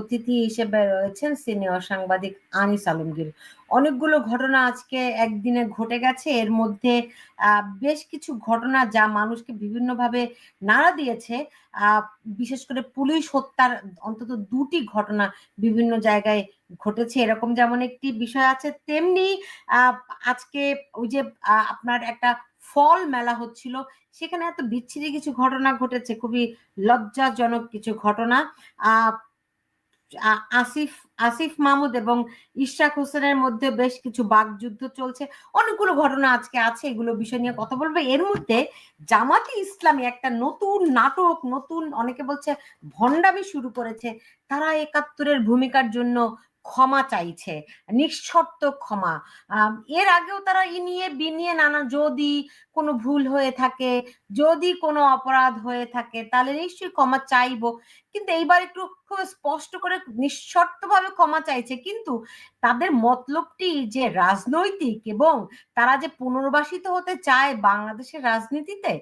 অতিথি হিসেবে রয়েছেন সিনিয়র সাংবাদিক আনিস আলমগীর। অনেকগুলো ঘটনা আজকে একদিনে ঘটে গেছে। এর মধ্যে বেশ কিছু ঘটনা যা মানুষকে বিভিন্নভাবে নাড়া দিয়েছে। বিশেষ করে পুলিশ হত্যার অন্তত দুটি ঘটনা বিভিন্ন জায়গায় ঘটেছে। এরকম যেমন একটি বিষয় আছে, তেমনি আজকে ওই যে আপনার একটা ফল মেলা হচ্ছিল। সেখানে এত বিচ্ছিরি কিছু ঘটনা ঘটেছে, খুবই লজ্জাজনক কিছু ঘটনা। আহ আসিফ আসিফ মাহমুদ এবং ইশরাক হোসেনের মধ্যে বেশ কিছু বাকযুদ্ধ চলছে। অনেকগুলো ঘটনা আজকে আছে, এগুলো বিষয় নিয়ে কথা বলব। এর মধ্যে জামাতি ইসলামী একটা নতুন নাটক, নতুন অনেকে বলছে ভণ্ডামি শুরু করেছে। তারা একাত্তরের ভূমিকার জন্য ক্ষমা চাইছে, নিঃশর্ত ক্ষমা। এর আগেও তারা ই নিয়ে বিনিয়ে নানা যদি কোনো ভুল হয়ে থাকে, যদি কোনো অপরাধ হয়ে থাকে, তাহলে নিশ্চয়ই ক্ষমা চাইব। কিন্তু এইবার একটু খুব স্পষ্ট করে নিঃশর্তভাবে ক্ষমা চাইছে। কিন্তু তাদের মতলবটি যে রাজনৈতিক এবং তারা যে পুনর্বাসিত হতে চায় বাংলাদেশের রাজনীতিতে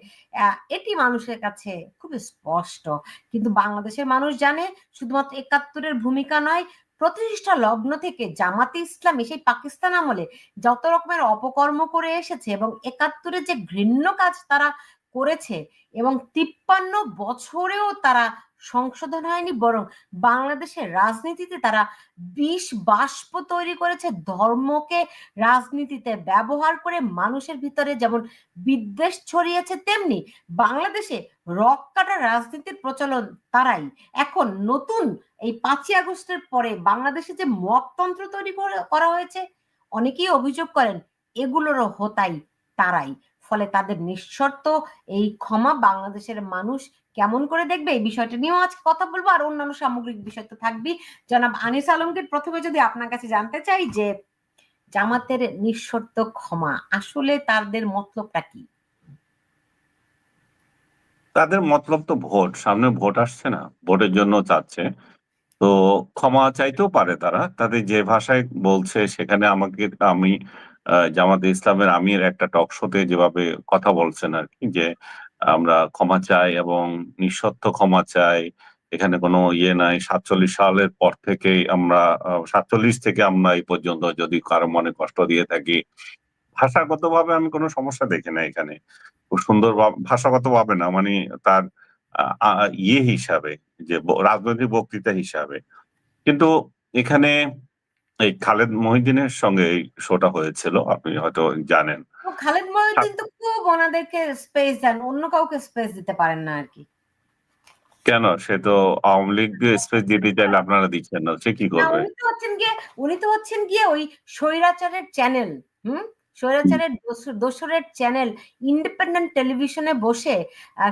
এটি মানুষের কাছে খুব স্পষ্ট। কিন্তু বাংলাদেশের মানুষ জানে, শুধুমাত্র একাত্তরের ভূমিকা নয় প্রতিষ্ঠা লগ্ন থেকে জামাতে ইসলামী সেই পাকিস্তান আমলে যত রকমের অপকর্ম করে এসেছে এবং একাত্তরে যে ঘৃণ্য কাজ তারা করেছে এবং তিপ্পান্ন বছরেও তারা সংশোধন হয়নি, বরং বাংলাদেশের রাজনীতিতে তারা বিষ বাষ্প তৈরি করেছে, ধর্মকে রাজনীতিতে ব্যবহার করে মানুষের ভিতরে যেমন বিদ্বেষ ছড়িয়েছে, তেমনি বাংলাদেশে রক কাটা রাজনীতির প্রচলন তারাই। এখন নতুন এই পাঁচই আগস্টের পরে বাংলাদেশে যে মকতন্ত্র তৈরি করা হয়েছে, অনেকেই অভিযোগ করেন, এগুলোরও হতাই তারাই। ফলে তাদের নিঃশর্ত এই ক্ষমা বাংলাদেশের মানুষ কেমন করে দেখবে? এই বিষয়টা নিয়েও আজকে কথা বলব। আর অন্যান্য সামগ্রিক বিষয় তো থাকবি জনাব আনিস আলমগীর, প্রথমে যদি আপনার কাছে জানতে চাই যে জামাতের নিঃশর্ত ক্ষমা, আসলে তাদের মতলবটা কি? তাদের মতলব তো ভোট। সামনে ভোট আসছে না, ভোটের জন্য চাচ্ছে। তো ক্ষমা চাইতেও পারে তারা। তাদের যে ভাষায় বলছে, সেখানে আমাকে, আমি জামাতে ইসলামের আমির একটা টক শোতে যেভাবে কথা বলছেন আর কি, যে আমরা ক্ষমা চাই এবং নিঃসত্ব ক্ষমা চাই, এখানে কোনো ইয়ে নাই, সাতচল্লিশ সালের পর থেকে আমরা সাতচল্লিশ থেকে আমরা এই পর্যন্ত যদি কারও মনে কষ্ট দিয়ে থাকি। ভাষাগত ভাবে আমি কোনো সমস্যা দেখি না এখানে। খুব সুন্দর ভাষাগত ভাবে না মানে তার ইয়ে হিসাবে, যে রাজনৈতিক বক্তৃতা হিসাবে। কিন্তু এখানে এই খালেদ মহিদিনের সঙ্গে এই শোটা হয়েছিল আপনি হয়তো জানেন। খালেদ মহিউদ্দিন তো খুব ওনাদেরকে স্পেস দেন অন্য কাউকে স্পেস দিতে পারেন না আর কি কেন? সে তো আওয়ামী লীগ স্পেস দিতে চাইলে আপনারা দিচ্ছেন না সে কি করবে? উনি তো হচ্ছেন গিয়ে উনি তো হচ্ছেন গিয়ে ওই স্বৈরাচারের চ্যানেল হুম? স্বৈরাচারের দোসরের চ্যানেল ইন্ডিপেন্ডেন্ট টেলিভিশনে বসে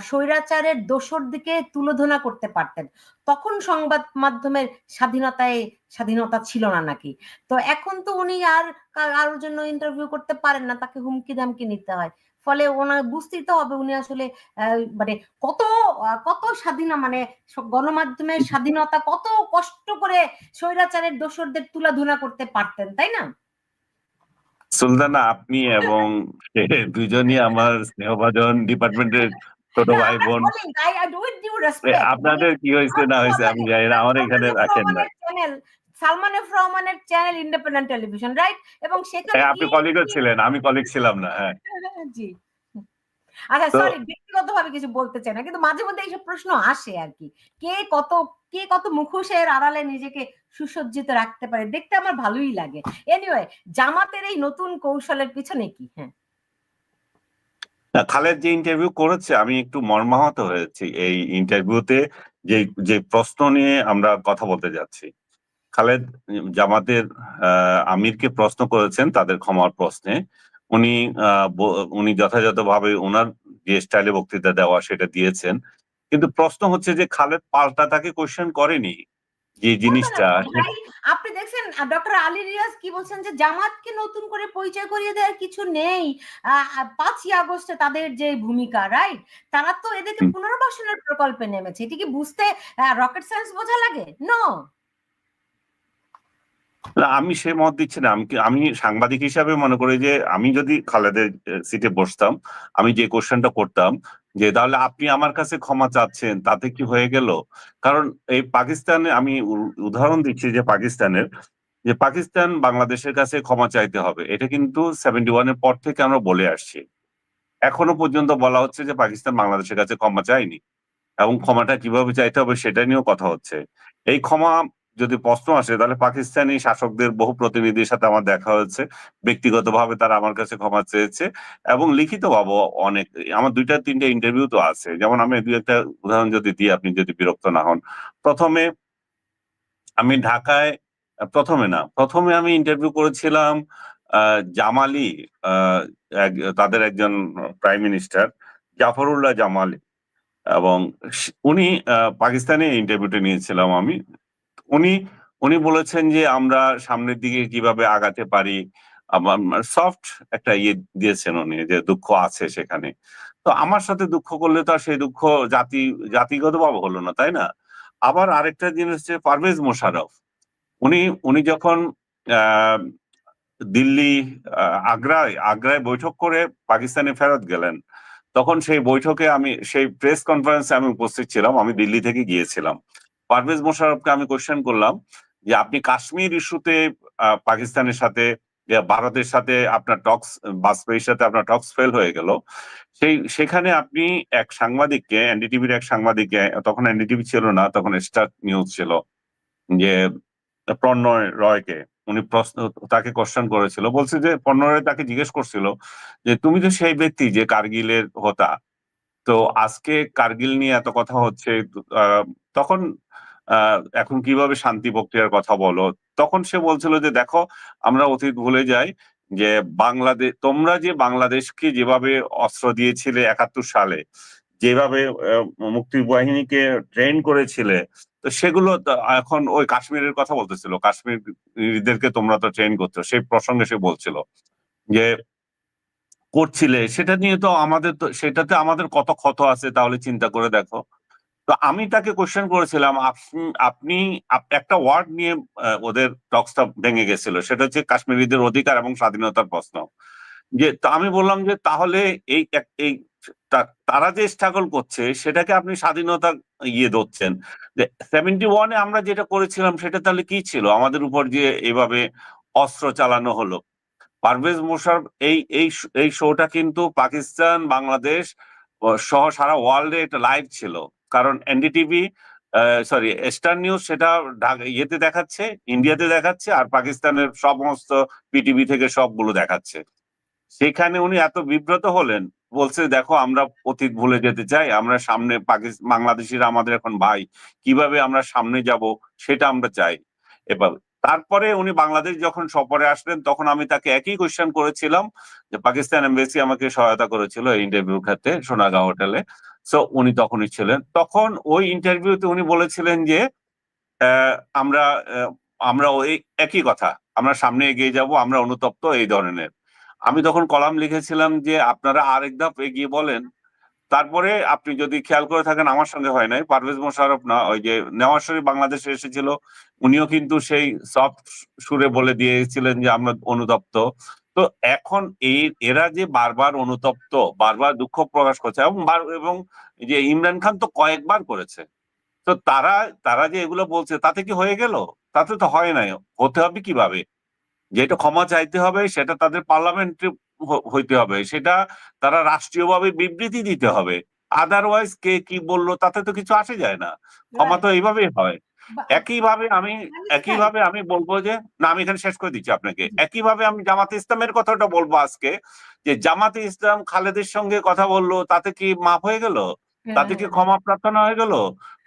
স্বৈরাচারের দোসর দিকে তুলোধনা করতে পারতেন। তখন সংবাদ মাধ্যমের স্বাধীনতায়, স্বাধীনতা ছিল না নাকি? তো এখন তো উনি আর কারোর জন্য ইন্টারভিউ করতে পারেন না, তাকে হুমকি দামকি নিতে হয়। ফলে ওনার বুঝতেই তো হবে উনি আসলে মানে কত কত স্বাধীন মানে গণমাধ্যমের স্বাধীনতা কত কষ্ট করে স্বৈরাচারের দোসরদের তুলাধুনা করতে পারতেন, তাই না? সুলতানা আপনি এবং দুজনই আমার স্নেহভাজন ডিপার্টমেন্টের ছোট ভাই বোন আপনাদের কি হয়েছে? না হয়েছে আমি জানি না আমার এখানে রাখেন না। সালমান এফ রহমানের চ্যানেল ইন্ডিপেন্ডেন্ট টেলিভিশন রাইট এবং সেখানে আপনি কলিগও ছিলেন আমি কলিগ ছিলাম না হ্যাঁ। জি। আচ্ছা সরি ব্যক্তিগতভাবে কিছু বলতে চাই না কিন্তু মাঝে মধ্যে এইসব প্রশ্ন আসে আর কি। কে কত কে কত মুখোশের আড়ালে নিজেকে সুসজ্জিত রাখতে পারে? দেখতে আমার ভালোই লাগে। এনিওয়ে জামাতের এই নতুন কৌশলের পিছনে কি? হ্যাঁ। খালেদ যে ইন্টারভিউ করেছে আমি একটু মর্মাহত হয়েছি এই ইন্টারভিউতে যে যে প্রশ্ন নিয়ে আমরা কথা বলতে যাচ্ছি। খালেদ জামাতের আমিরকে প্রশ্ন করেছেন তাদের ক্ষমার প্রশ্নে। উনি উনি যথাযথভাবে ওনার যে স্টাইলে বক্তৃতা দেওয়া সেটা দিয়েছেন। কিন্তু প্রশ্ন হচ্ছে যে খালেদ পাল্টা তাকে কোয়েশ্চেন করেনি যে জিনিসটা। আপনি দেখছেন ডক্টর আলী রিয়াজ কি বলছেন যে জামাতকে নতুন করে পরিচয় করিয়ে দেওয়ার কিছু নেই। পাঁচই আগস্টে তাদের যে ভূমিকা রাইট তারা তো এদেরকে পুনর্বাসনের প্রকল্পে নেমেছে। এটি কি বুঝতে রকেট সায়েন্স বোঝা লাগে? নো আমি সে মত দিচ্ছি না। আমি আমি সাংবাদিক হিসাবে মনে করি যে, আমি যদি খালেদের সিটে বসতাম, আমি যে কোশ্চেনটা করতাম, যে তাহলে আপনি আমার কাছে ক্ষমা চাচ্ছেন, তাতে কি হয়ে গেল? কারণ এই পাকিস্তানে আমি উদাহরণ দিচ্ছি যে পাকিস্তানের, যে পাকিস্তান বাংলাদেশের কাছে ক্ষমা চাইতে হবে। এটা কিন্তু সেভেন্টি ওয়ানের পর থেকে আমরা বলে আসছি। এখনও পর্যন্ত বলা হচ্ছে যে পাকিস্তান বাংলাদেশের কাছে ক্ষমা চায়নি। এবং ক্ষমাটা কীভাবে চাইতে হবে সেটা নিয়েও কথা হচ্ছে। এই ক্ষমা যদি প্রশ্ন আসে, তাহলে পাকিস্তানি শাসকদের বহু প্রতিনিধির সাথে আমার দেখা হয়েছে। ব্যক্তিগতভাবে তারা আমার কাছে ক্ষমা চেয়েছে এবং লিখিত ভাবে অনেক, আমার দুইটা, তিনটা ইন্টারভিউ তো আছে। যেমন আমি দুই একটা উদাহরণ যদি দিই, আপনি যদি বিরক্ত না হন। প্রথমে আমি ঢাকায়, প্রথমে না, প্রথমে আমি ইন্টারভিউ করেছিলাম জামালি তাদের একজন প্রাইম মিনিস্টার জাফরুল্লাহ জামালি। এবং উনি পাকিস্তানে ইন্টারভিউটা নিয়েছিলাম আমি। উনি উনি বলেছেন যে আমরা সামনের দিকে কীভাবে আগাতে পারি। সফট একটা ইয়ে দিয়েছেন উনি যে দুঃখ আছে সেখানে। তো আমার সাথে দুঃখ করলে তো আর সেই দুঃখ জাতি জাতিগত ভাবে হলো না, তাই না? আবার আরেকটা জিনিস হচ্ছে পারভেজ মোশারফ উনি উনি যখন দিল্লি আগ্রায় আগ্রায় বৈঠক করে পাকিস্তানে ফেরত গেলেন, তখন সেই বৈঠকে আমি, সেই প্রেস কনফারেন্সে আমি উপস্থিত ছিলাম, আমি দিল্লি থেকে গিয়েছিলাম। পারভেজ মোশারফকে আমি কোশ্চেন করলাম যে আপনি কাশ্মীর ইস্যুতে পাকিস্তানের সাথে ভারতের সাথে আপনার টক্স বাজপেয়ীর সাথে আপনার টক্স ফেল হয়ে গেল। সেই, সেখানে আপনি এক সাংবাদিককে, এনডিটিভির এক সাংবাদিককে, তখন এনডিটিভি ছিল না, তখন স্টার নিউজ ছিল, যে প্রণয় রয়কে, উনি প্রশ্ন, তাকে কোশ্চেন করেছিল। বলছে যে, প্রণয় রয় তাকে জিজ্ঞেস করছিল যে, তুমি তো সেই ব্যক্তি যে কার্গিলের হতা তো আজকে কার্গিল নিয়ে এত কথা হচ্ছে তখন এখন কীভাবে শান্তি প্রক্রিয়ার কথা বলো? তখন সে বলছিল যে, দেখো, আমরা অতীত ভুলে যাই যে বাংলাদেশ তোমরা যে বাংলাদেশকে যেভাবে অস্ত্র দিয়েছিলে একাত্তর সালে, যেভাবে মুক্তি বাহিনীকে ট্রেন করেছিলে, তো সেগুলো এখন ওই কাশ্মীরের কথা বলতেছিল। কাশ্মীরদেরকে তোমরা তো ট্রেন করছ সেই প্রসঙ্গে সে বলছিল যে করছিলে, সেটা নিয়ে তো আমাদের তো, সেটাতে আমাদের কত ক্ষত আছে তাহলে চিন্তা করে দেখো। তো আমি তাকে কোশ্চেন করেছিলাম, আপনি একটা ওয়ার্ড নিয়ে ওদের টক্সটা ভেঙে গেছিল, সেটা হচ্ছে কাশ্মীরিদের অধিকার এবং স্বাধীনতার প্রশ্ন। যে, তা আমি বললাম যে, তাহলে এই এই তারা যে স্ট্রাগল করছে, সেটাকে আপনি স্বাধীনতা ইয়ে ধরছেন। যে সেভেন্টি ওয়ানে আমরা যেটা করেছিলাম, সেটা তাহলে কি ছিল? আমাদের উপর যে, এভাবে অস্ত্র চালানো হলো। পারভেজ মোশারফ এই এই এই শোটা কিন্তু পাকিস্তান, বাংলাদেশ সহ সারা ওয়ার্ল্ডে এটা লাইভ ছিল। কারণ এনডিটিভি সরি স্টার নিউজ সেটা ইয়েতে দেখাচ্ছে ইন্ডিয়াতে দেখাচ্ছে, আর পাকিস্তানের সমস্ত পিটিভি থেকে সবগুলো দেখাচ্ছে। সেখানে উনি এত বিব্রত হলেন, বলছে, দেখো, আমরা অতীত ভুলে যেতে চাই, আমরা সামনে বাংলাদেশিরা আমাদের এখন ভাই, কীভাবে আমরা সামনে যাব, সেটা আমরা চাই। এবার তারপরে উনি বাংলাদেশ যখন সফরে আসলেন, তখন আমি তাকে একই কোয়েশ্চেন করেছিলাম যে পাকিস্তান এমবেসি আমাকে সহায়তা করেছিল এই ইন্টারভিউ ক্ষেত্রে সোনাগা হোটেলে সো উনি তখনই ছিলেন। তখন ওই ইন্টারভিউতে উনি বলেছিলেন যে আমরা আমরা ওই একই কথা, আমরা সামনে এগিয়ে যাব, আমরা অনুতপ্ত এই ধরনের। আমি তখন কলাম লিখেছিলাম যে, আপনারা আরেক ধাপ এগিয়ে বলেন। তারপরে আপনি যদি খেয়াল করে থাকেন, আমার সঙ্গে হয় নাই। পারভেজ মোশারফ না, ওই যে নেওয়াজ শরীফ বাংলাদেশে এসেছিল, উনিও কিন্তু সেই সফট সুরে বলে দিয়েছিলেন যে, আমরা অনুতপ্ত। তো এখন এই এরা যে বারবার অনুতপ্ত, বারবার দুঃখ প্রকাশ করছে, এবং এবং যে ইমরান খান তো কয়েকবার করেছে। তো তারা তারা যে এগুলো বলছে, তাতে কি হয়ে গেল? তাতে তো হয় নাই। হতে হবে কীভাবে? যেটা ক্ষমা চাইতে হবে, সেটা তাদের পার্লামেন্টে হইতে হবে। সেটা তারা রাষ্ট্রীয়ভাবে বিবৃতি দিতে হবে। আদারওয়াইজ কে কি বলল তাতে তো কিছু আসে যায় না। ক্ষমা তো এইভাবেই হয়। একইভাবে আমি মানে একইভাবে আমি বলব যে না আমি এখানে শেষ করে দিচ্ছি আপনাকে। একইভাবে আমি জামাতে ইসলামের কথাটা বলব আজকে যে জামাতে ইসলাম খালেদের সঙ্গে কথা বলল তাতে কি মাফ হয়ে গেল? তাতে কি ক্ষমা প্রার্থনা হয়ে গেল?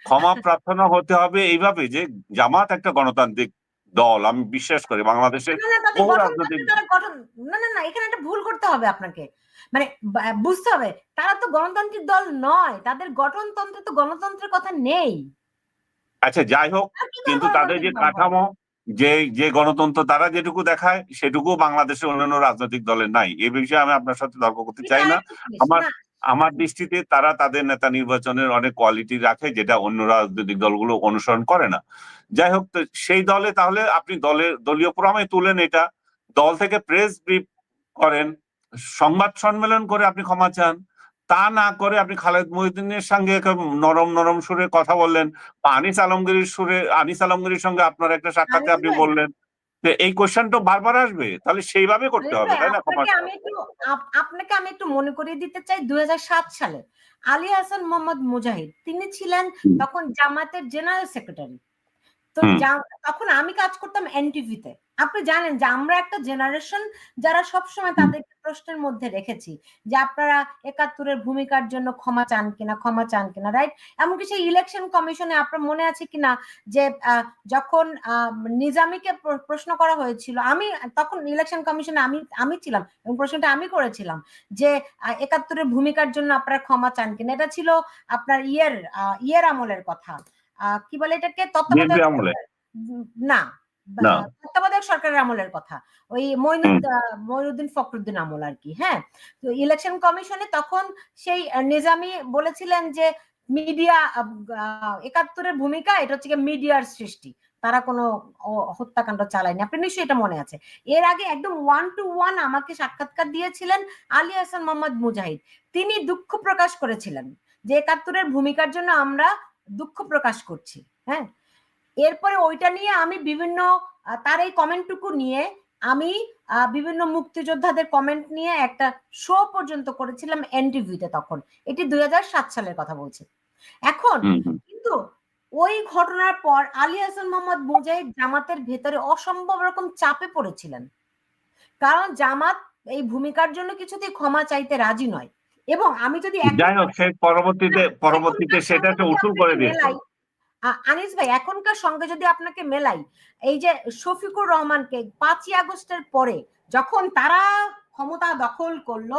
ক্ষমা প্রার্থনা হতে হবে এইভাবে যে জামাত একটা গণতান্ত্রিক দল আমি বিশ্বাস করি বাংলাদেশের না, না, বহু রাজনৈতিক- না না না এখানে একটা ভুল করতে হবে আপনাকে। মানে বুঝতে হবে তারা তো গণতান্ত্রিক দল নয় তাদের গঠনতন্ত্রে তো গণতন্ত্রের কথা নেই। আচ্ছা যাই হোক কিন্তু তাদের যে? কাঠামো যে যে গণতন্ত্র তারা যেটুকু দেখায় সেটুকু বাংলাদেশের অন্যান্য রাজনৈতিক দলের নাই। এ বিষয়ে আমি আপনার সাথে তর্ক করতে চাই না। আমার- আমার দৃষ্টিতে তারা তাদের নেতা নির্বাচনের অনেক কোয়ালিটি রাখে যেটা অন্য রাজনৈতিক দলগুলো অনুসরণ করে না। যাই হোক সেই দলে তাহলে আপনি দলের দলীয় প্রোগ্রামে তুলেন এটা। দল থেকে প্রেস ব্রিফ করেন সংবাদ সম্মেলন করে আপনি ক্ষমা চান। তা না করে আপনি খালেদ মহিউদ্দিনের সঙ্গে নরম নরম সুরে কথা বললেন আনিস আলমগীরের সুরে আনিস আলমগীরের সঙ্গে আপনার একটা সাক্ষাতে আপনি বললেন। এই কোশ্চেন তো বারবার আসবে তাহলে সেইভাবে করতে হবে তাই না আপনাকে আমি একটু আপনাকে আমি একটু মনে করিয়ে দিতে চাই দুই হাজার সাত সালে আলী হাসান মোহাম্মদ মুজাহিদ তিনি ছিলেন তখন জামাতের জেনারেল সেক্রেটারি তো। তখন আমি কাজ করতাম এনটিভিতে আপনি জানেন যে আমরা একটা জেনারেশন যারা সবসময় তাদেরকে প্রশ্নের মধ্যে রেখেছি যে আপনারা একাত্তরের ভূমিকার জন্য ক্ষমা চান কিনা ক্ষমা চান কিনা রাইট এমনকি সেই ইলেকশন কমিশনে আপনার মনে আছে কিনা যে যখন নিজামীকে প্রশ্ন করা হয়েছিল আমি তখন ইলেকশন কমিশনে আমি আমি ছিলাম এবং প্রশ্নটা আমি করেছিলাম যে একাত্তরের ভূমিকার জন্য আপনারা ক্ষমা চান কিনা এটা ছিল আপনার ইয়ের ইয়ের আমলের কথা। আহ, কি বলে এটাকে? তত্ত্বাবধায়ক না। তত্ত্বাবধায়ক সরকারের আমলের কথা। ওই মইনুদ মইনুদ্দিন ফখরুদ্দিন আমল আর কি হ্যাঁ? তো ইলেকশন কমিশনে তখন সেই নিজামী বলেছিলেন যে মিডিয়া একাত্তরের ভূমিকা এটা হচ্ছে মিডিয়ার সৃষ্টি। তারা কোনো হত্যাকাণ্ড চালায়নি। আপনি নিশ্চয়ই এটা মনে আছে। এর আগে একদম ওয়ান টু ওয়ান আমাকে সাক্ষাৎকার দিয়েছিলেন আলী হাসান মোহাম্মদ মুজাহিদ। তিনি দুঃখ প্রকাশ করেছিলেন যে একাত্তরের ভূমিকার জন্য আমরা দুঃখ প্রকাশ করছি হ্যাঁ? এরপরে ওইটা নিয়ে আমি বিভিন্ন তার এই কমেন্টটুকু নিয়ে আমি বিভিন্ন মুক্তিযোদ্ধাদের কমেন্ট নিয়ে একটা শো পর্যন্ত করেছিলাম এনটিভিতে তখন। এটি দুই সালের কথা বলছি। এখন। কিন্তু ওই ঘটনার পর আলী হাসান মোহাম্মদ মুজাহিদ জামাতের ভেতরে অসম্ভব রকম চাপে পড়েছিলেন। কারণ জামাত এই ভূমিকার জন্য কিছুতেই ক্ষমা চাইতে রাজি নয়। এবং আমি যদি যাই হোক সে পরবর্তীতে পরবর্তীতে সেটাকে উসুল করে দিয়েছে। আনিস ভাই এখনকার সঙ্গে যদি আপনাকে মেলাই এই যে শফিকুর রহমানকে পাঁচই আগস্টের পরে যখন তারা ক্ষমতা দখল করল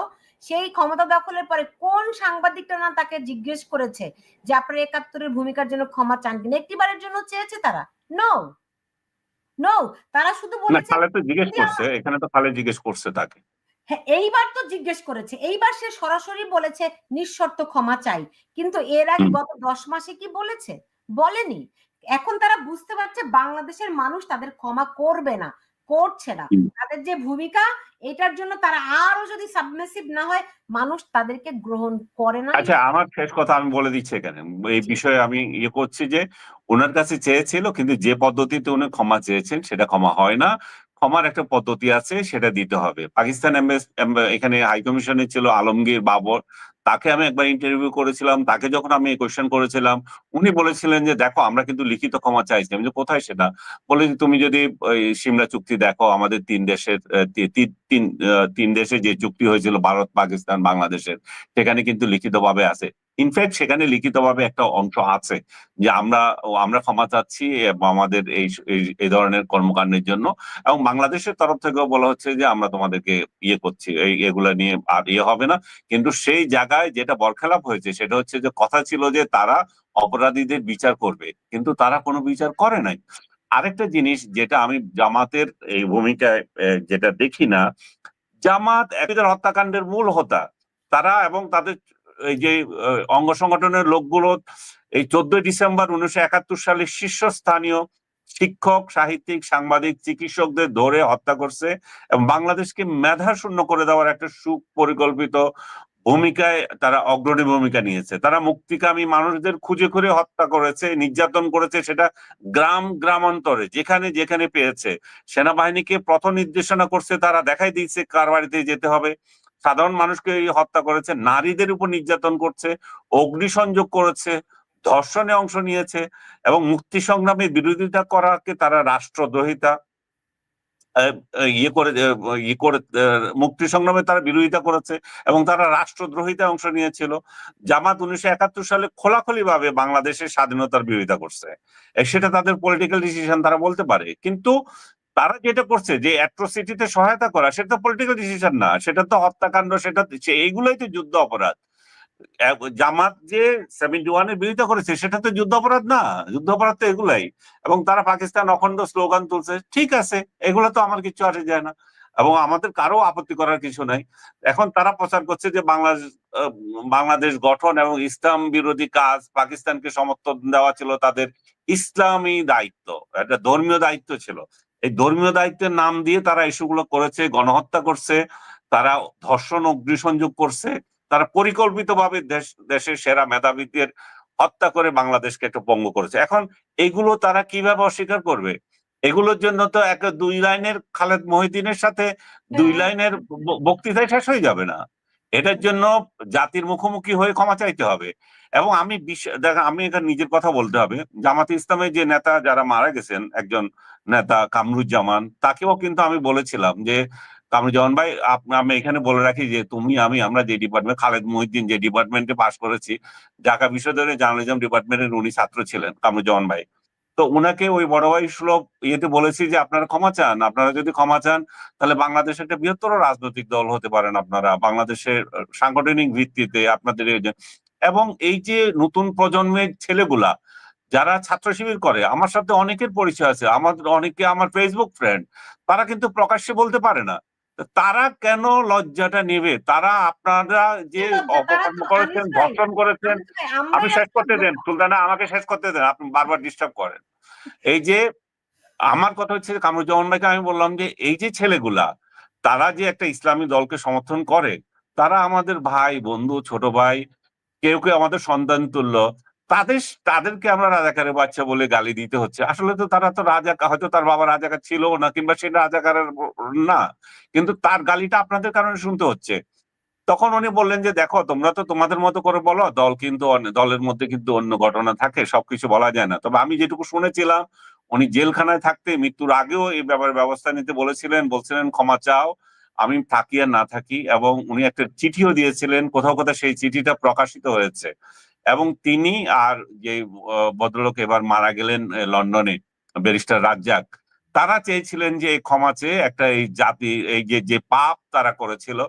সেই ক্ষমতা দখলের পরে কোন সাংবাদিকটা না তাকে জিজ্ঞেস করেছে যে আপনার একাত্তরের ভূমিকার জন্য ক্ষমা চান কিনা একটিবারের জন্য চেয়েছে তারা? নো নো তারা শুধু বলেছে তো জিজ্ঞেস করছে এখানে তো খালেদ জিজ্ঞেস করছে তাকে। হ্যাঁ এইবার তো জিজ্ঞেস করেছে। এইবার সে সরাসরি বলেছে নিঃশর্ত ক্ষমা চাই। কিন্তু এর আগে গত দশ মাসে কি বলেছে? বলেনি। এখন তারা বুঝতে পারছে বাংলাদেশের মানুষ তাদের ক্ষমা করবে না করছে না। তাদের যে ভূমিকা এটার জন্য তারা আরও যদি সাবমেসিভ না হয় মানুষ তাদেরকে গ্রহণ করে না। আচ্ছা আমার শেষ কথা আমি বলে দিচ্ছি এখানে। এই বিষয়ে আমি ইয়ে করছি যে ওনার কাছে চেয়েছিল কিন্তু যে পদ্ধতিতে উনি ক্ষমা চেয়েছেন সেটা ক্ষমা হয় না। ক্ষমার একটা পদ্ধতি আছে সেটা দিতে হবে। পাকিস্তান এখানে হাই কমিশনে ছিল আলমগীর বাবর। তাকে আমি একবার ইন্টারভিউ করেছিলাম, তাকে যখন আমি কোয়েশ্চেন করেছিলাম, উনি বলেছিলেন যে, দেখো, আমরা কিন্তু লিখিত ক্ষমা চাইছি। আমি যে কোথায় সেটা? বলে যে, তুমি যদি সিমলা চুক্তি দেখো, আমাদের তিন দেশের তিন তিন দেশে যে চুক্তি হয়েছিল, ভারত, পাকিস্তান, বাংলাদেশের, সেখানে কিন্তু লিখিতভাবে আছে। ইনফ্যাক্ট সেখানে লিখিতভাবে একটা অংশ আছে যে, আমরা আমরা ক্ষমা চাচ্ছি আমাদের এই, এই- ধরনের কর্মকাণ্ডের জন্য। এবং বাংলাদেশের তরফ থেকেও বলা হচ্ছে যে, আমরা তোমাদেরকে ইয়ে করছি। এগুলা নিয়ে আর ইয়ে হবে না। কিন্তু সেই জায়গায় যেটা বরখেলাপ হয়েছে, সেটা হচ্ছে যে কথা ছিল যে তারা অপরাধীদের বিচার করবে, কিন্তু তারা কোনো বিচার করে নাই। আরেকটা জিনিস যেটা আমি জামাতের এই ভূমিকায় যেটা দেখি না, জামাত একজন হত্যাকাণ্ডের মূল হতা। তারা এবং তাদের এই যে অঙ্গ সংগঠনের লোকগুলো এই চোদ্দই ডিসেম্বর উনিশশো একাত্তর সালে শীর্ষস্থানীয় শিক্ষক, সাহিত্যিক, সাংবাদিক, চিকিৎসকদের ধরে হত্যা করছে এবং বাংলাদেশকে মেধা শূন্য করে দেওয়ার একটা সুপরিকল্পিত ভূমিকায় তারা অগ্রণী ভূমিকা নিয়েছে। তারা মুক্তিকামী মানুষদের খুঁজে খুঁজে হত্যা করেছে, নির্যাতন করেছে, সেটা গ্রাম, গ্রামান্তরে, যেখানে যেখানে পেয়েছে। সেনাবাহিনীকে পথ নির্দেশনা করছে, তারা দেখাই দিয়েছে কার বাড়িতে যেতে হবে। সাধারণ মানুষকে হত্যা করেছে, নারীদের উপর নির্যাতন করছে, অগ্নিসংযোগ করেছে, ধর্ষণে অংশ নিয়েছে এবং মুক্তি সংগ্রামে বিরোধিতা করাকে তারা রাষ্ট্রদ্রোহিতা ইয়ে করে ইয়ে করে মুক্তি সংগ্রামে তারা বিরোধিতা করেছে এবং তারা রাষ্ট্রদ্রোহিতা অংশ নিয়েছিল। জামাত উনিশশো একাত্তর সালে খোলাখুলি ভাবে বাংলাদেশের স্বাধীনতার বিরোধিতা করছে। সেটা তাদের পলিটিক্যাল ডিসিশন তারা বলতে পারে। কিন্তু তারা যেটা করছে যে অ্যাট্রোসিটিতে সহায়তা করা, সেটা তো পলিটিক্যাল ডিসিশন না। সেটা তো হত্যাকাণ্ড, সেটা এইগুলোই তো যুদ্ধ অপরাধ। জামাত যে সেভেন্টি ওয়ানের বিরোধিতা করেছে, সেটা তো যুদ্ধ অপরাধ না। যুদ্ধ অপরাধ তো এগুলাই। এবং তারা পাকিস্তান অখণ্ড স্লোগান তুলছে, ঠিক আছে, এগুলো তো আমার কিছু আসে যায় না। এবং আমাদের কারও আপত্তি করার কিছু নাই। এখন তারা প্রচার করছে যে বাংলাদেশ বাংলাদেশ গঠন এবং ইসলাম বিরোধী কাজ পাকিস্তানকে সমর্থন দেওয়া ছিল তাদের ইসলামী দায়িত্ব, একটা ধর্মীয় দায়িত্ব ছিল। এই ধর্মীয় দায়িত্বের নাম দিয়ে তারা ইস্যুগুলো করেছে, গণহত্যা করছে, তারা ধর্ষণ, অগ্নিসংযোগ করছে। তারা পরিকল্পিতভাবে দেশ দেশের সেরা মেধাবীদের হত্যা করে বাংলাদেশকে একটা পঙ্গ করেছে। এখন এগুলো তারা কীভাবে অস্বীকার করবে? এগুলোর জন্য তো এক দুই লাইনের খালেদ মহিদিনের সাথে দুই। লাইনের বক্তৃতায় শেষ হয়ে যাবে না। এটার জন্য জাতির মুখোমুখি হয়ে ক্ষমা চাইতে হবে। এবং আমি দেখা আমি এখানে নিজের কথা বলতে হবে। জামাতে ইসলামের যে নেতা যারা মারা গেছেন একজন নেতা কামরুজ্জামান তাকেও কিন্তু আমি বলেছিলাম যে কামরুজ্জামান ভাই আমি এখানে বলে রাখি যে তুমি, আমি, আমরা যে ডিপার্টমেন্ট খালেদ মহিউদ্দিন যে ডিপার্টমেন্টে পাশ করেছি, ঢাকা বিশ্ববিদ্যালয়ের জার্নালিজম ডিপার্টমেন্টের উনি ছাত্র ছিলেন কামরুজ্জামান ভাই। তো উনাকে ওই বড় ভাই সুলভ ইয়েতে বলেছি যে, আপনারা ক্ষমা চান, আপনারা যদি ক্ষমা চান, তাহলে বাংলাদেশ একটা বৃহত্তর রাজনৈতিক দল হতে পারেন আপনারা, বাংলাদেশের সাংগঠনিক ভিত্তিতে আপনাদের এবং এই যে নতুন প্রজন্মের ছেলেগুলা, যারা ছাত্র শিবির করে, আমার সাথে অনেকের পরিচয় আছে, আমাদের, অনেকে আমার ফেসবুক ফ্রেন্ড তারা কিন্তু প্রকাশ্যে বলতে পারে না। তারা কেন লজ্জাটা নেবে তারা আপনারা যে অপকর্ম করেছেন ধর্ষণ করেছেন আমি শেষ করতে দেন। সুলতানা আমাকে শেষ করতে দেন আপনি বারবার ডিস্টার্ব করেন এই যে আমার কথা হচ্ছে কামরুজ্জামান ভাইকে আমি বললাম যে এই যে ছেলেগুলা তারা যে একটা ইসলামী দলকে সমর্থন করে তারা আমাদের ভাই বন্ধু ছোট ভাই কেউ কেউ আমাদের সন্তান তুল্য তাদের তাদেরকে আমরা রাজাকারের বাচ্চা বলে গালি দিতে হচ্ছে। আসলে তো তারা তো রাজা, হয়তো তার বাবা রাজাকার ছিল না কিংবা সে রাজাকারের না, কিন্তু তার গালিটা আপনাদের কারণে শুনতে হচ্ছে। তখন উনি বললেন যে, দেখো, তোমরা তো তোমাদের মতো করে বলো, দল কিন্তু দলের মধ্যে কিন্তু অন্য ঘটনা থাকে, সবকিছু বলা যায় না। তবে আমি যেটুকু শুনেছিলাম, উনি জেলখানায় থাকতে মৃত্যুর আগেও এই ব্যাপারে ব্যবস্থা নিতে বলেছিলেন, বলছিলেন, ক্ষমা চাও, আমি থাকি আর না থাকি। এবং উনি একটা চিঠিও দিয়েছিলেন, কোথাও কোথাও সেই চিঠিটা প্রকাশিত হয়েছে। এবং তিনি আর যে ভদ্রলোক এবার মারা গেলেন লন্ডনে, ব্যারিস্টার রাজ্জাক, তারা চেয়েছিলেন যে ক্ষমা চেয়ে একটা এই জাতি, এই যে যে পাপ তারা করেছিল,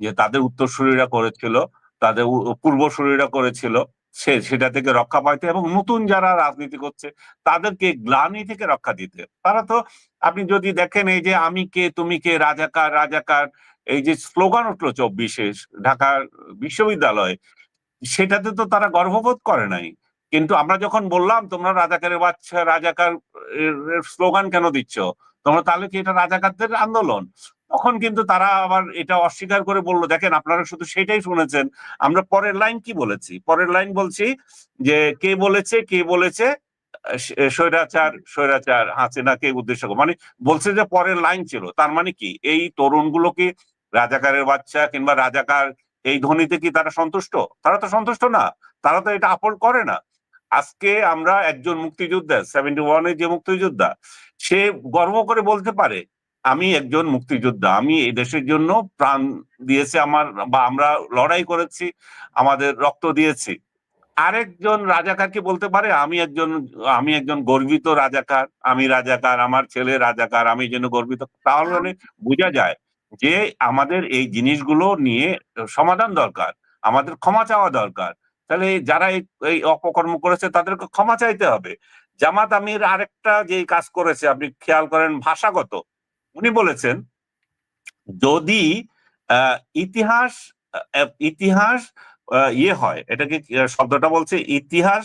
যে তাদের উত্তরসূরিরা করেছিল, তাদের পূর্বসূরিরা করেছিল, সে, সেটা থেকে রক্ষা পাইতে এবং নতুন যারা রাজনীতি করছে, তাদেরকে গ্লানি থেকে রক্ষা দিতে। তারা তো, আপনি যদি দেখেন এই যে, আমি কে, তুমি কে, রাজাকার রাজাকার, এই যে স্লোগান উঠল চব্বিশে, ঢাকার বিশ্ববিদ্যালয়ে সেটাতে তো তারা গর্ববোধ করে নাই। কিন্তু আমরা যখন বললাম, তোমরা রাজাকারের বাচ্চা, রাজাকার স্লোগান কেন দিচ্ছ? তোমরা তাহলে কি এটা রাজাকারদের আন্দোলন? তখন কিন্তু তারা আবার এটা অস্বীকার করে বলল, দেখেন, আপনারা শুধু সেটাই শুনেছেন। আমরা পরের লাইন কি বলেছি? পরের লাইন বলছি যে, কে বলেছে কে বলেছে? স্বৈরাচার স্বৈরাচার হাসিনাকে উদ্দেশ্য মানে বলছে যে, পরের লাইন ছিল। তার মানে কি? এই তরুণগুলো কি রাজাকারের বাচ্চা কিংবা রাজাকার এই ধ্বনিতে কি তারা সন্তুষ্ট? তারা তো সন্তুষ্ট না। তারা তো এটা আপন করে না। আজকে আমরা একজন মুক্তিযোদ্ধা সেভেন্টি ওয়ানের যে মুক্তিযোদ্ধা সে গর্ব করে বলতে পারে আমি একজন মুক্তিযোদ্ধা। আমি এই দেশের জন্য প্রাণ দিয়েছে আমার বা আমরা লড়াই করেছি আমাদের রক্ত দিয়েছি। আরেকজন রাজাকার কি বলতে পারে আমি একজন আমি একজন গর্বিত রাজাকার। আমি রাজাকার আমার ছেলে রাজাকার। আমি এই জন্য গর্বিত। তাহলে মানে বোঝা যায় যে আমাদের এই জিনিসগুলো নিয়ে সমাধান দরকার, আমাদের ক্ষমা চাওয়া দরকার। তাহলে যারা এই অপকর্ম করেছে তাদেরকে ক্ষমা চাইতে হবে। জামাত আমির আরেকটা যে কাজ করেছে, আপনি খেয়াল করেন ভাষাগত, উনি বলেছেন, যদি ইতিহাস ইতিহাস ইয়ে হয়, এটাকে শব্দটা বলছে, ইতিহাস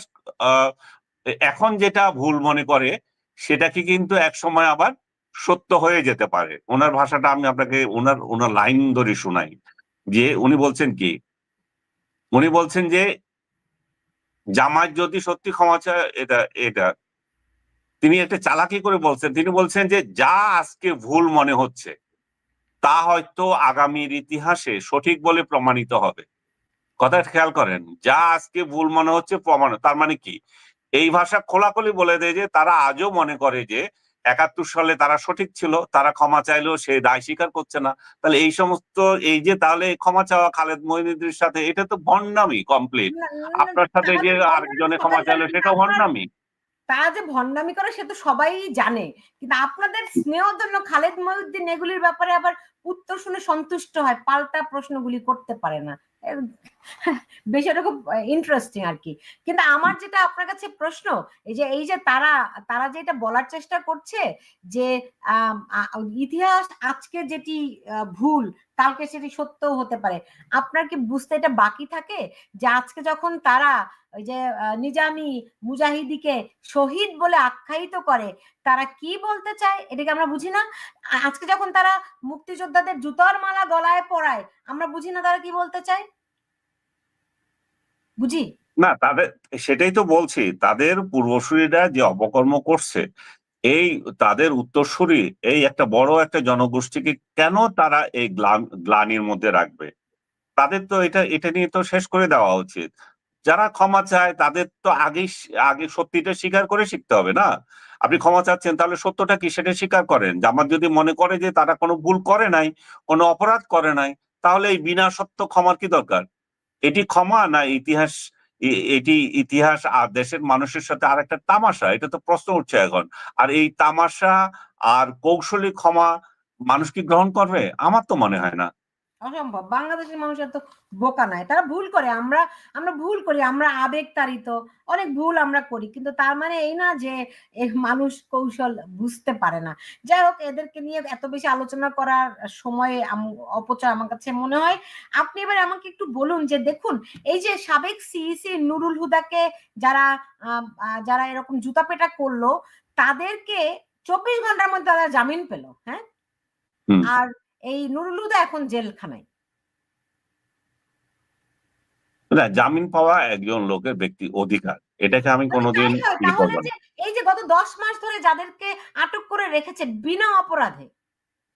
এখন যেটা ভুল মনে করে, সেটাকে কিন্তু এক সময় আবার সত্য হয়ে যেতে পারে। ওনার ভাষাটা আমি আপনাকে ওনার ওনার লাইন ধরে শোনাই। যে উনি বলছেন কি? উনি বলছেন যে জামাত যদি সত্যি ক্ষমা চায়, এটা এটা। তিনি একটা চালাকি করে বলছেন। তিনি বলছেন যে, যা আজকে ভুল মনে হচ্ছে, তা হয়তো আগামীর ইতিহাসে সঠিক বলে প্রমাণিত হবে। কথা খেয়াল করেন, যা আজকে ভুল মনে হচ্ছে, প্রমাণ, তার মানে কি? এই ভাষা খোলাখুলি বলে দেয় যে, তারা আজও মনে করে যে একাত্তর সালে তারা সঠিক ছিল তারা ক্ষমা চাইলেও সে দায় স্বীকার করছে না। তাহলে এই সমস্ত এই যে তাহলে ক্ষমা চাওয়া খালেদ মহিনুদ্দিনের সাথে এটা তো ভণ্ডামি কমপ্লিট আপনার সাথে যে আরেকজনে ক্ষমা চাইলো সেটা ভণ্ডামি। তারা যে ভণ্ডামি করে সে তো সবাই জানে। কিন্তু আপনাদের স্নেহর জন্য খালেদ মহিউদ্দিন এগুলির ব্যাপারে আবার উত্তর শুনে সন্তুষ্ট হয় পাল্টা প্রশ্নগুলি করতে পারে না। এর বিষয়টা খুব ইন্টারেস্টিং আর কি। কিন্তু আমার যেটা আপনার কাছে প্রশ্ন, এই যে এই যে তারা তারা যেটা বলার চেষ্টা করছে যে ইতিহাস আজকে যেটি ভুল, কালকে সেটি সত্যও হতে পারে। আপনার কি বুঝতে এটা বাকি থাকে যে আজকে যখন তারা ওই যে নিজামি মুজাহিদিকে শহীদ বলে আখ্যায়িত করে, তারা কি বলতে চায় এটাকে আমরা বুঝি না? আজকে যখন তারা মুক্তিযোদ্ধাদের জুতোর মালা গলায় পরায়, আমরা বুঝি না তারা কি বলতে চায়? বুঝি? না, তাদের, সেটাই তো বলছি, তাদের পূর্বসূরীরা যে অপকর্ম করছে, এই তাদের উত্তরসূরি, এই একটা বড় একটা জনগোষ্ঠীকে কেন তারা এই গ্লান- গ্লানির মধ্যে রাখবে? তাদের তো এটা এটা নিয়ে তো শেষ করে দেওয়া উচিত। যারা ক্ষমা চায়, তাদের তো আগেই আগে সত্যিটা স্বীকার করে শিখতে হবে না? আপনি ক্ষমা চাচ্ছেন, তাহলে সত্যটা কি সেটা স্বীকার করেন? জামাত যদি মনে করে যে তারা কোনো ভুল করে নাই, কোনো অপরাধ করে নাই, তাহলে এই বিনা সত্য ক্ষমার কি দরকার? এটি ক্ষমা না ইতিহাস এটি ইতিহাস আর দেশের মানুষের সাথে আর একটা তামাশা, এটা তো প্রশ্ন উঠছে এখন। আর এই তামাশা আর কৌশলী ক্ষমা মানুষ কি গ্রহণ করবে? আমার তো মনে হয় না। অসম্ভব। বাংলাদেশের মানুষ এত বোকা নাই। তারা ভুল করে। আমরা আমরা ভুল করি। আমরা আবেগ তাড়িত অনেক ভুল আমরা করি। কিন্তু তার মানে এই না যে মানুষ কৌশল বুঝতে পারে না। যাই হোক এদেরকে নিয়ে এত বেশি আলোচনা করার সময় অপচয় আমার কাছে মনে হয়। আপনি এবার আমাকে একটু বলুন যে দেখুন এই যে সাবেক সিইসি নুরুল হুদাকে যারা যারা এরকম জুতা পেটা করল তাদেরকে চব্বিশ ঘণ্টার মধ্যে তারা জামিন পেল হ্যাঁ? আর এই নুরুল হুদা এখন জেলখানায়। না জামিন পাওয়া একজন লোকের ব্যক্তি অধিকার। এটাকে আমি মানে কোনোদিন এই যে গত দশ মাস ধরে যাদেরকে আটক করে রেখেছে বিনা অপরাধে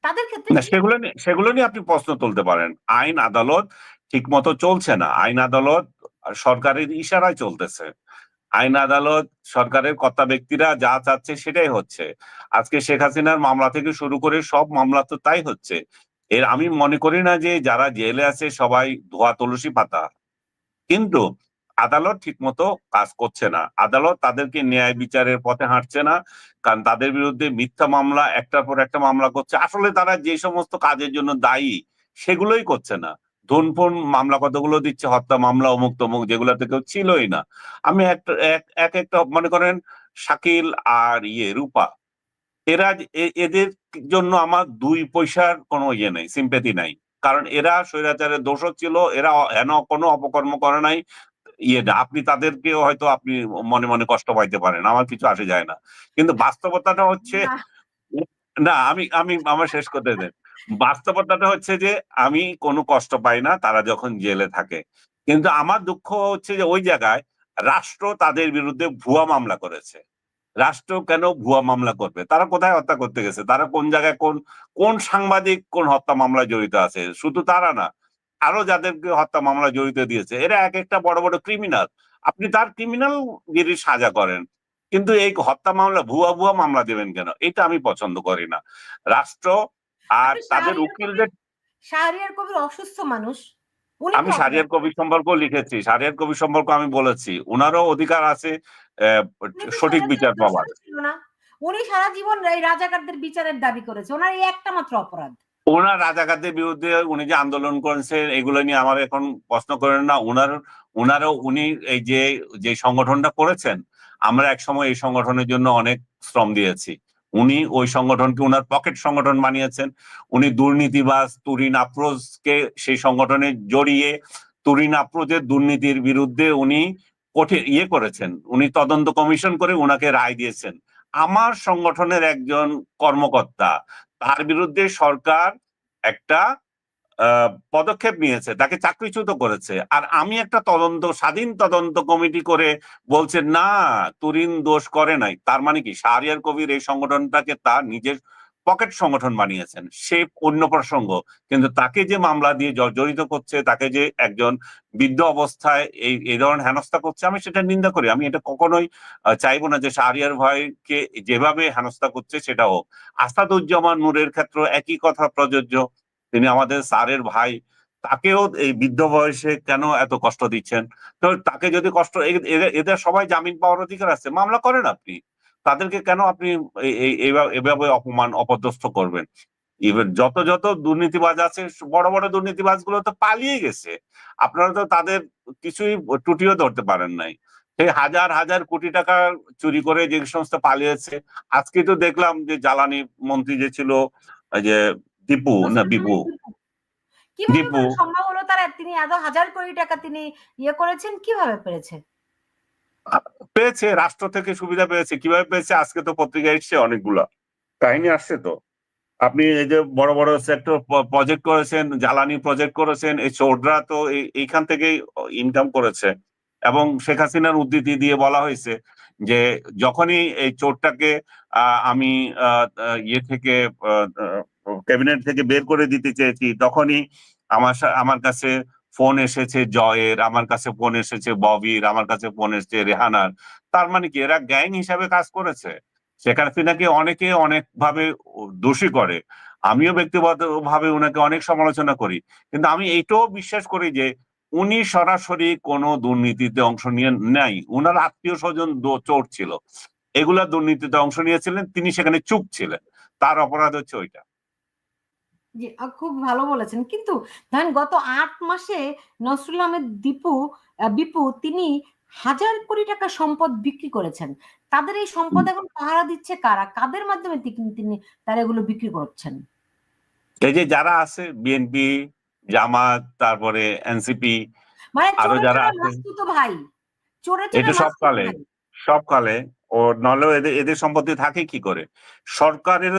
তাদের ক্ষেত্রে না সেগুলো নিয়ে সেগুলো নিয়ে আপনি প্রশ্ন তুলতে পারেন। আইন আদালত ঠিক মতো চলছে না। আইন আদালত সরকারের ইশারায় চলতেছে। আইন আদালত, সরকারের কর্তা ব্যক্তিরা যা চাচ্ছে সেটাই হচ্ছে। আজকে শেখ হাসিনার মামলা থেকে শুরু করে সব মামলা তো তাই হচ্ছে। এর আমি মনে করি না যে যারা জেলে আছে সবাই ধোয়া তুলসী পাতা। কিন্তু আদালত ঠিকমতো কাজ করছে না। আদালত তাদেরকে ন্যায় বিচারের পথে হাঁটছে না, কারণ তাদের বিরুদ্ধে মিথ্যা মামলা, একটার পর একটা মামলা করছে। আসলে তারা যে সমস্ত কাজের জন্য দায়ী, সেগুলোই করছে না। ধনফোন মামলা কতগুলো দিচ্ছে হত্যা মামলা অমুক তমুক যেগুলোতে কেউ ছিলই না। আমি একটা এক- এক একটা মনে করেন শাকিল আর ইয়ে রূপা এরা এদের জন্য আমার দুই পয়সার কোনো ইয়ে নেই সিম্পেথি নাই। কারণ এরা স্বৈরাচারের দোষক ছিল এরা হেন কোনো অপকর্ম করে নাই। ইয়ে না আপনি তাদেরকেও হয়তো আপনি মনে মনে কষ্ট পাইতে পারেন আমার কিছু আসে যায় না। কিন্তু বাস্তবতাটা হচ্ছে না আমি আমি আমার শেষ করতে দেন। বাস্তবতাটা হচ্ছে যে, আমি কোনো কষ্ট পাই না, তারা যখন জেলে থাকে। কিন্তু আমার দুঃখ হচ্ছে যে, ওই জায়গায় রাষ্ট্র তাদের বিরুদ্ধে ভুয়া মামলা করেছে। রাষ্ট্র কেন ভুয়া মামলা করবে? তারা কোথায় হত্যা করতে গেছে? তারা কোন জায়গায় কোন কোন সাংবাদিক কোন হত্যা মামলায় জড়িত আছে? শুধু তারা না, আরও যাদেরকে হত্যা মামলা জড়িত দিয়েছে, এরা এক একটা বড় বড় ক্রিমিনাল আপনি তার ক্রিমিনাল গিরি সাজা করেন। কিন্তু এই হত্যা মামলা, ভুয়া ভুয়া মামলা দেবেন কেন? এটা আমি পছন্দ করি না। রাষ্ট্র আর তাদের উকিলদের শাহরিয়ার কবির অসুস্থ মানুষ। আমি সারিয়ার কবি সম্পর্ক লিখেছি সারিয়ার কবি সম্পর্ক আমি বলেছি। ওনারও অধিকার আছে সঠিক বিচার পাওয়ার। উনি সারা জীবন এই রাজাকারদের বিচারের দাবি করেছে। ওনার এই একটা মাত্র অপরাধ। ওনার রাজাকারদের বিরুদ্ধে উনি যে আন্দোলন করেছেন এগুলো নিয়ে আমার এখন প্রশ্ন করেন না। ওনার ওনারও উনি এই যে যে সংগঠনটা করেছেন আমরা এক সময় এই সংগঠনের জন্য অনেক শ্রম দিয়েছি। উনি ওই সংগঠনকে উনার পকেট সংগঠন বানিয়েছেন। উনি দুর্নীতিবাজ তুরিন আফরোজকে সেই সংগঠনে জড়িয়ে তুরিন আফরোজের দুর্নীতির বিরুদ্ধে উনি কঠিন ইয়ে করেছেন। উনি তদন্ত কমিশন করে উনাকে রায় দিয়েছেন। আমার সংগঠনের একজন কর্মকর্তা, তার বিরুদ্ধে সরকার একটা পদক্ষেপ নিয়েছে, তাকে চাকরিচ্যুত করেছে। আর আমি একটা তদন্ত, স্বাধীন তদন্ত কমিটি করে বলছে, না, তুরিন দোষ করে নাই। তার মানে কি? শাহরিয়ার কবির এই সংগঠনটাকে তার নিজের পকেট সংগঠন বানিয়েছেন, সে অন্য প্রসঙ্গ। কিন্তু তাকে যে মামলা দিয়ে জর্জরিত করছে, তাকে যে একজন বৃদ্ধ অবস্থায় এই এই ধরনের হেনস্থা করছে, আমি সেটা নিন্দা করি। আমি এটা কখনোই চাইব না যে শাহরিয়ার ভাইকে যেভাবে হেনস্থা করছে সেটা হোক। আসাদুজ্জামান নূরের ক্ষেত্রে একই কথা প্রযোজ্য। তিনি আমাদের স্যারের ভাই, তাকেও এই বৃদ্ধ বয়সে কেন এত কষ্ট দিচ্ছেন? তো তাকে যদি কষ্ট এদের- সবাই জামিন পাওয়ার অধিকার আছে, মামলা করেন আপনি। তাদেরকে কেন আপনি এভাবে অপমান, অপদস্থ করবেন? এবার যত যত দুর্নীতিবাজ আছে, বড় বড় দুর্নীতিবাজগুলো তো পালিয়ে গেছে। আপনারা তো তাদের কিছুই টুটিও ধরতে পারেন নাই। সেই হাজার হাজার কোটি টাকা চুরি করে যে সমস্ত পালিয়েছে। আজকে তো দেখলাম যে জ্বালানি মন্ত্রী যে ছিল যে দীপু না বিপু সম্ভব হলো তারা তিনি এত হাজার কোটি টাকা তিনি ইয়ে করেছেন? কীভাবে পেয়েছে রাষ্ট্র থেকে সুবিধা পেয়েছে। কীভাবে পেয়েছে? আজকে তো পত্রিকায় এসছে অনেকগুলা। কাহিনী আসছে তো। আপনি এই যে বড় বড় সেক্টর প্রজেক্ট করেছেন জ্বালানি প্রজেক্ট করেছেন এই চোররা তো এইখান থেকেই ইনকাম করেছে। এবং শেখ হাসিনার উদ্ধৃতি দিয়ে বলা হয়েছে যে যখনই এই চোরটাকে আমি ইয়ে থেকে ক্যাবিনেট থেকে বের করে দিতে চেয়েছি, তখনই আমার আমার কাছে ফোন এসেছে জয়ের, আমার কাছে ফোন এসেছে ববির, আমার কাছে ফোন এসেছে রেহানার। তার মানে কি? এরা গ্যাং হিসাবে কাজ করেছে। শেখ হাসিনাকে অনেকে অনেক ভাবে দোষী করে। আমিও ব্যক্তিগত ভাবে ওনাকে অনেক সমালোচনা করি। কিন্তু আমি এইটাও বিশ্বাস করি যে উনি সরাসরি কোনো দুর্নীতিতে অংশ নিয়ে নাই। উনার আত্মীয় স্বজন চোর ছিল। এগুলা দুর্নীতিতে অংশ নিয়েছিলেন তিনি সেখানে চুপ ছিলেন। তার অপরাধ হচ্ছে ওইটা। জি খুব ভালো বলেছেন। কিন্তু ধরেন গত আট মাসে নসরুল আহমেদ দীপু বিপু তিনি হাজার কোটি টাকা সম্পদ বিক্রি করেছেন। তাদের এই সম্পদ এখন পাহারা দিচ্ছে কারা? কাদের মাধ্যমে তিনি তিনি তারা এগুলো বিক্রি করছেন? এই যে যারা আছে বিএনপি জামাত তারপরে এনসিপি মানে আরও যারা আছে- ভাই। এটা সবকালে সবকালে। ও নলেও এদের এদের সম্পত্তি থাকে কি করে? সরকারের